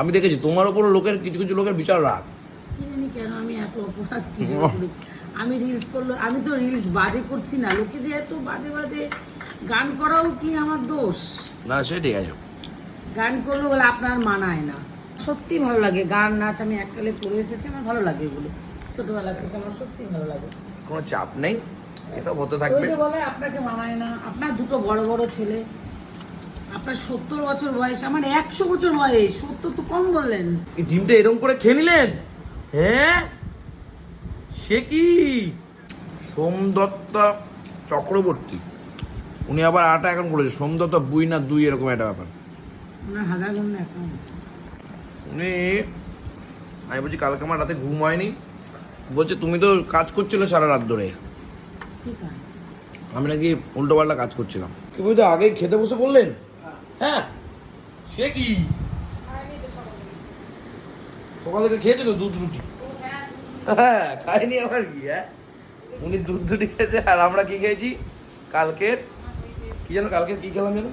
আমি দেখেছি তোমার ওপরও লোকের কিছু কিছু লোকের বিচার রাখ কেন আমি এত অপরাধ কি করেছি? আমি রিলস করল আমি তো রিলস বাজে করছি না লোকে যে এত বাজে বাজে গান করাও কি আমার দোষ? না সে ঠিক আছে গান করল বলে আপনার মানায় না। সত্যি ভালো লাগে গান নাচ আমি এককালে করে এসেছি আমার ভালো লাগে এগুলো। ছোটবেলা থেকে আমার সত্যি ভালো লাগে। কোনো চাপ নেই এসব হতে ওই থাকবে। যে বলে আপনাকে মানায় না আপনার দুটো বড় বড় ছেলে আপনার সত্তর বছর বয়স আমার একশো বছর বয়স সত্তর তো কম বললেন। এই ডিমটা এরকম করে খেয়ে নিলেন? হ্যাঁ? সে কি? সোমদত্ত চক্রবর্তী। উনি আবার আটা এখন করেছে সোমদত্ত বুই না দুই এরকম একটা ব্যাপার। উনি আমি বলছি কালকে আমার রাতে ঘুম হয়নি। বলছে তুমি তো কাজ করছিলে সারা রাত ধরে। ঠিক আছে আমি নাকি উল্টো পাল্টা কাজ করছিলাম। কি বুঝতে আগেই খেতে বসে বললেন? হ্যাঁ সে কি? সকাল থেকে খেয়েছিল দুধ রুটি? হ্যাঁ খাইনি আবার কি হ্যাঁ? উনি দুধ রুটি খেয়েছে আর আমরা কি খেয়েছি? কালকের কি যেন কালকের কি খেলাম যেন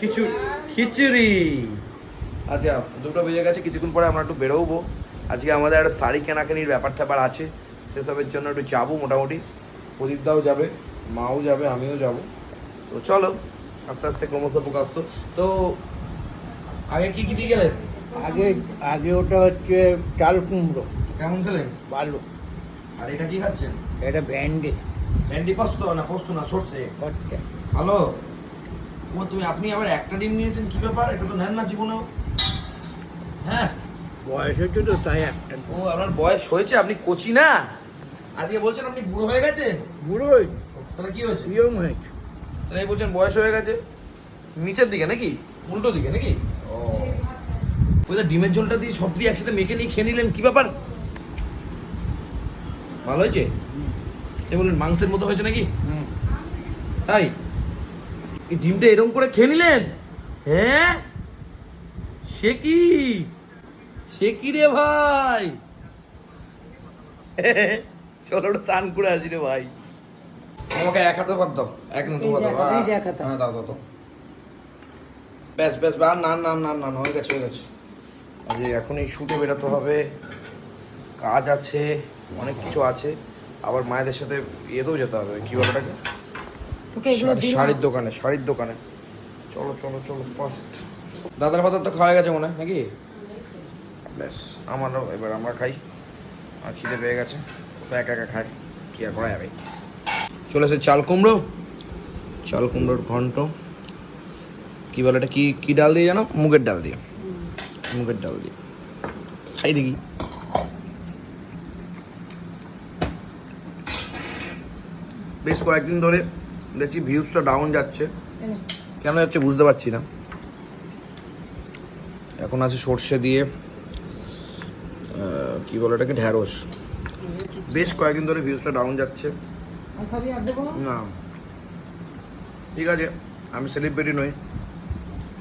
কিছু খিচুড়ি। আচ্ছা দুটো বেজে গেছে, কিছুক্ষণ পরে আমরা একটু বেরোবো। আজকে আমাদের একটা শাড়ি কেনাকানির ব্যাপার ট্যাপার আছে, সেসবের জন্য একটু যাব মোটামুটি। প্রদীপদাও যাবে, মাও যাবে, আমিও যাব। তো চলো। আস্তে আস্তে ক্রমশ প্রকাশ তো তো আগে কি কি দিয়ে গেলেন? আগে আগে ওটা হচ্ছে চাল কুমড়ো। কেমন খেলেন? ভালো। আর এটা কি খাচ্ছেন? এটা ভ্যান্ডি ভেন্ডি পোস্ত না পোস্ত না সর্ষে? ভালো। ও তুমি আপনি আবার একটা ডিম নিয়েছেন কি ব্যাপার? এটা তো নেন না জীবনেও। হ্যাঁ। বয়স হচ্ছে তো তাই একটা। ও আপনার বয়স হয়েছে আপনি কচি না? আজকে বলছেন আপনি বুড়ো হয়ে গেছেন? বুড়োই তাহলে কি হয়েছে? ইয়ং হয়েছে। এই বলছেন বয়স হয়ে গেছে। নিচের দিকে নাকি? উল্টো দিকে নাকি? ও। ওই ডিমের ঝোলটা দিয়ে সব দিয়ে একসাথে মেখে নিয়ে খেয়ে নিলেন কি ব্যাপার? ভালো হয়েছে? এ বললেন মাংসের মতো হয়েছে নাকি? তাই? এই ডিমটা এরকম করে খেয়ে নিলেন? হ্যাঁ? সে কি? সে কি রে ভাই? চলো স্নান করে আসি রে ভাই। আমাকে এক হাতে বাদ দাও এক না দু এই যে হাতে যে। হ্যাঁ। দাও দাও দাও। ব্যাস ব্যাস আর না না না না হয়ে গেছে হয়ে গেছে। আজ এখন এই শুটে বেরোতে হবে। কাজ আছে অনেক কিছু আছে। আবার মায়েদের সাথে ইয়েতেও যেতে হবে। কি বলে ওটাকে তোকে এগুলো শাড়ি- শাড়ির দোকানে শাড়ির দোকানে। চলো চলো চলো ফার্স্ট দাদার ফাদার তো খাওয়া গেছে মনে হয় নাকি? ব্যাস আমারও এবার আমরা খাই। আর খিদে পেয়ে গেছে। তো একা একা খাই। কি আর করা যাবে? চলে এসে চাল কুমড়ো। চাল কুমড়োর ঘন্ট। কি বলে এটা? কি কি ডাল দিয়ে জানো? মুগের ডাল দিয়ে। মুগের ডাল দিয়ে। খাই দেখি। বেশ কয়েকদিন ধরে দেখছি ভিউজটা ডাউন যাচ্ছে। কেন যাচ্ছে বুঝতে পারছি না। এখন আছে সর্ষে দিয়ে কি বলে এটাকে? ঢ্যাঁড়স। বেশ কয়েকদিন ধরে ভিউজটা ডাউন যাচ্ছে। না। ঠিক আছে আমি সেলিব্রিটি নই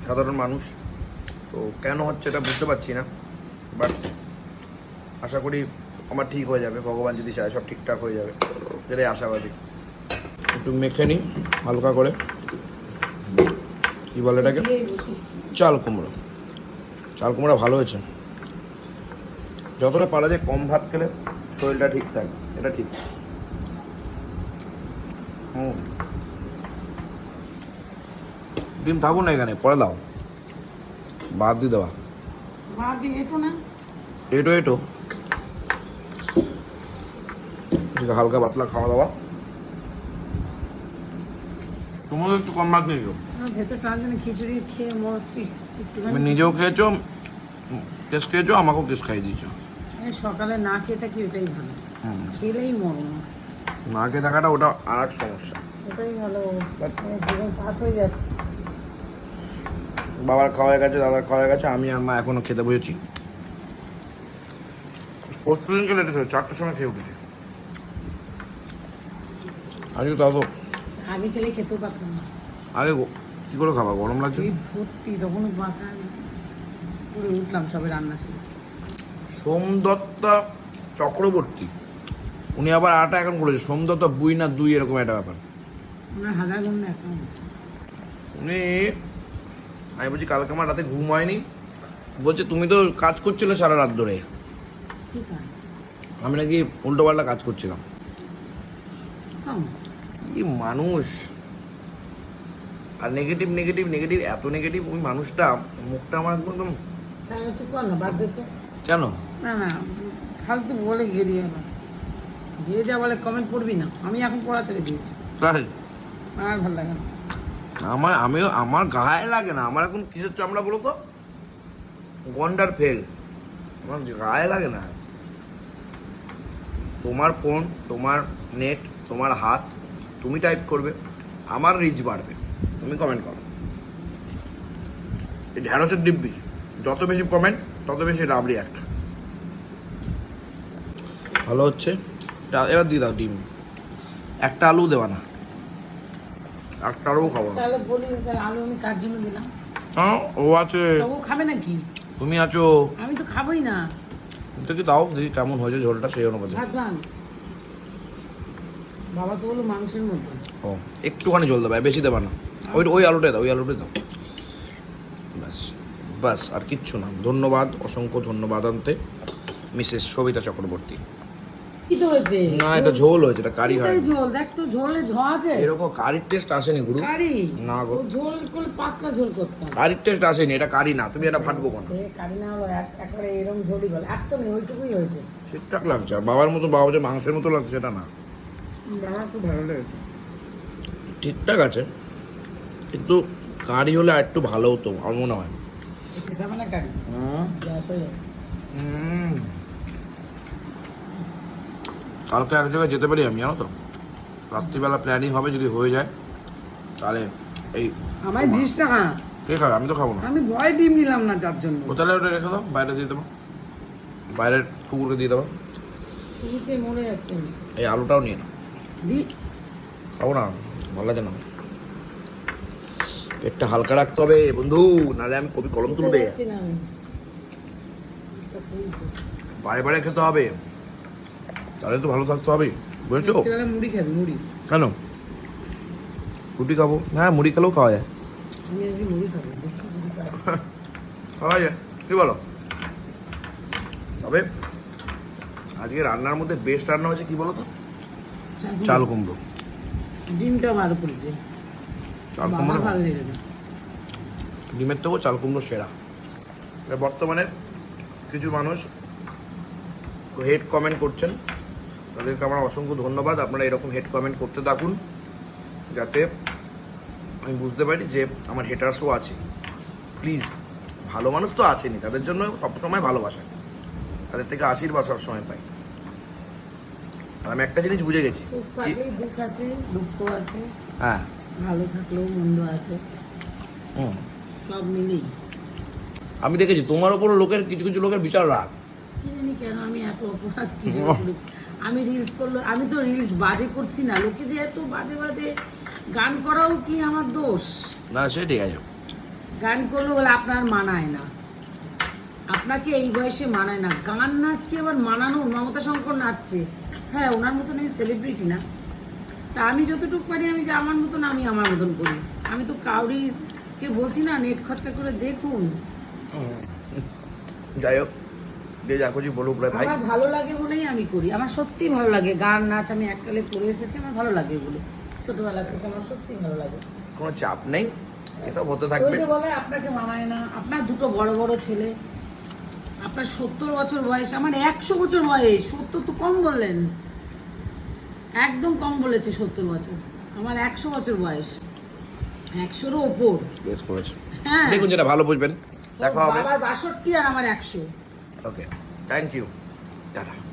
সাধারণ মানুষ তো কেন হচ্ছে এটা বুঝতে পারছি না বাট আশা করি আমার ঠিক হয়ে যাবে ভগবান যদি চায় সব ঠিকঠাক হয়ে যাবে এটাই আশাবাদী। একটু মেখে নিই হালকা করে। কি বলে এটাকে? চাল কুমড়ো। চাল কুমড়ো ভালো হয়েছে। যতটা পারা যায় কম ভাত খেলে শরীরটা ঠিক থাকে এটা ঠিক। হুম। ডিম থাকুন না এখানে পরে দাও। বাদ দিয়ে দেওয়া ভাত দিয়ে এটো না। এটো এটো। হালকা পাতলা খাওয়া দাওয়া। তোমাদের একটু কম ভাত নিয়েছো খিচুড়ি খেয়ে মরছি। তুমি নিজেও খেয়েছো কেস খেয়েছো আমাকেও কেস খাইয়ে দিয়েছ। এই সকালে না খেয়ে থাকি ওটাই ভালো। খেলেই মরণ। না খেয়ে থাকাটা ওটা আর এক সমস্যা। ওটাই ভালো। মানে জীবন পাঠ হয়ে যাচ্ছে। বাবার খাওয়া গেছে দাদার খাওয়া গেছে আমি আর মা এখনও খেতে বসেছি। পরশু দিনকে লেট হয়েছে চারটার সময় খেয়ে উঠেছি। আজকে তো আগে খেলে খেতেও পারতাম আগে গো- কি করে খাবা? গরম লাগছে? ভর্তি তখন বাঁকা করে উঠলাম সবে রান্না ছিল সোমদত্ত চক্রবর্তী। উনি আবার আটা এখন করেছে। সোমদত্ত বুই না দুই এরকম একটা ব্যাপার। উনি আমি বলছি কালকে আমার রাতে ঘুম হয়নি। বলছে তুমি তো কাজ করছিলে সারা রাত ধরে। আমি নাকি উল্টো পাল্টা কাজ করছিলাম। কি মানুষ। আর নেগেটিভ নেগেটিভ নেগেটিভ এত নেগেটিভ ওই মানুষটা মুখটা আমার একদম কেন? না না ফালতু বলে গেরিয়ে না। যে যা বলে কমেন্ট পড়বি না। আমি এখন পড়া ছেড়ে দিয়েছি। তাই? আর ভালো লাগে না। আমার আমিও আমার গায়ে লাগে না। আমার এখন কিসের চামড়া বলো তো? গন্ডার ফেল আমার গায়ে লাগে না। তোমার ফোন তোমার নেট তোমার হাত তুমি টাইপ করবে আমার রিচ বাড়বে। তুমি কমেন্ট করো। এই ঢ্যাঁড়সের দিব্যি যত বেশি কমেন্ট তত বেশি রাবড়ি একটা। ভালো হচ্ছে? এবার দিয়ে দাও ডিম। একটা আলু দেওয়া না। একটা আলুও খাব না। তাহলে বলি আলু আমি কার জন্য দিলাম? হ্যাঁ ও আছে। ও খাবে নাকি? তুমি আছো। আমি তো খাবোই না। দেখি দাও দেখি কেমন হয়েছে ঝোলটা সেই অনুপাতে। ভাত ভাঙ বাবা তো বলো মাংসের মতো ও একটুখানি ঝোল দেবে বেশি দেবা না। ওই ওই আলুটাই দাও ওই আলুটাই দাও। ব্যাস ব্যাস আর কিচ্ছু না। ধন্যবাদ অসংখ্য ধন্যবাদ আনতে মিসেস সবিতা চক্রবর্তী। কি তো হয়েছে? না এটা ঝোল হয়েছে এটা কারি হয়। ঝোল দেখ তো ঝোলে ঝ আছে। এরকম কারির টেস্ট আসেনি গুরু। কারি? না গো। ঝোল পাতলা কারির টেস্ট আসেনি এটা কারি না তুমি এটা ফাটবো কেন? সে কারি না হলো একবারে এরকম ঝোলই বলে। এক তো নেই ওইটুকুই হয়েছে। ঠিকঠাক লাগছে আর বাবার মতো বাবা যে মাংসের মতো লাগছে সেটা না। বাবা খুব ভালো লেগেছে। ঠিকঠাক আছে কিন্তু কারি হলে আর একটু ভালো হতো আমার মনে হয়। কারি? হুম। গ্যাস যাবে। হুম। কালকে এক জায়গায় যেতে পারি আমি জানো তো? রাত্রিবেলা প্ল্যানিং হবে যদি হয়ে যায় তাহলে এই আমায় দিস না হ্যাঁ। কে খাবে? আমি তো খাব না। আমি ভয় ডিম নিলাম না যার জন্য। ও তাহলে ওটা রেখে দাও? বাইরে দিয়ে দেবো। বাইরের কুকুরকে দিয়ে দেবো। তুমিকে মরে যাচ্ছে এই আলুটাও নিয়ে দি। খাব না ভালো লাগে না। পেটটা হালকা রাখতে হবে বন্ধু নাহলে আমি কবি কলম তুলবে। না। বারে বারে খেতে হবে। তাহলে তো ভালো থাকতে হবে। বুঝেছ? মুড়ি খাবি মুড়ি। কেন? রুটি খাব? হ্যাঁ মুড়ি খেলেও খাওয়া যায়। আমি আজকে মুড়ি খাব। দেখি যদি পারি। খাওয়া যায়। কি বলো? তবে আজকে রান্নার মধ্যে বেস্ট রান্না হয়েছে কি বলো তো? চাল কুমড়ো। ডিমটা ভালো করেছে চাল কুমড়ো ভালো লেগেছে। ডিমের থেকেও চাল কুমড়ো সেরা। বর্তমানে কিছু মানুষ হেড কমেন্ট করছেন। তাদেরকে আমার অসংখ্য ধন্যবাদ। আপনারা এরকম হেড কমেন্ট করতে থাকুন যাতে আমি বুঝতে পারি যে আমার হেটার্সও আছে। প্লিজ ভালো মানুষ তো আছেনই তাদের জন্য সবসময় ভালোবাসা। তাদের থেকে আশীর্বাদ সবসময় পাই। আর আমি একটা জিনিস বুঝে গেছি। দুঃখ আছে দুঃখ আছে। হ্যাঁ। ভালো থাকলেও মন্দ আছে। সব মিলেই। আমি দেখেছি তোমার ওপরও লোকের কিছু কিছু লোকের বিচার কি জানি কেন আমি এত অপরাধ কি করেছি। আমি রিলস করল আমি তো রিলস বাজে করছি না। লোকে যে এত বাজে বাজে গান করাও কি আমার দোষ? না সে ঠিক আছে গান করল বলে আপনার মানায় না। আপনাকে এই বয়সে মানায় না। গান নাচকে আবার মানানো মমতা শঙ্কর নাচছে। হ্যাঁ ওনার মতন আমি সেলিব্রিটি না। তা আমি যতটুকু পারি আমি যে আমার মতন আমি আমার মতন করি। আমি তো কাউরি কে বলছি না নেট খরচা করে দেখুন। যাই হোক। যে যা খুশি বলুক ভাই। আমার ভালো লাগে বলেই আমি করি। আমার সত্যি ভালো লাগে। গান নাচ আমি এককালে করে এসেছি আমার ভালো লাগে এগুলো ছোটবেলা থেকে আমার সত্যি ভালো লাগে। কোনো চাপ নেই। এসব হতে ওই থাকবে যে বলে আপনাকে মানায় না। আপনার দুটো বড় বড় ছেলে। আপনার সত্তর বছর বয়স। আমার একশো বছর বয়স। সত্তর তো কম বললেন। একদম কম বলেছে সত্তর বছর। আমার একশো বছর বয়স। একশোরও ওপর। বেশ করেছে। হ্যাঁ। দেখুন যেটা ভালো বুঝবেন। দেখা হবে। বাবার বাষট্টি আর আমার একশো। Okay thank you tata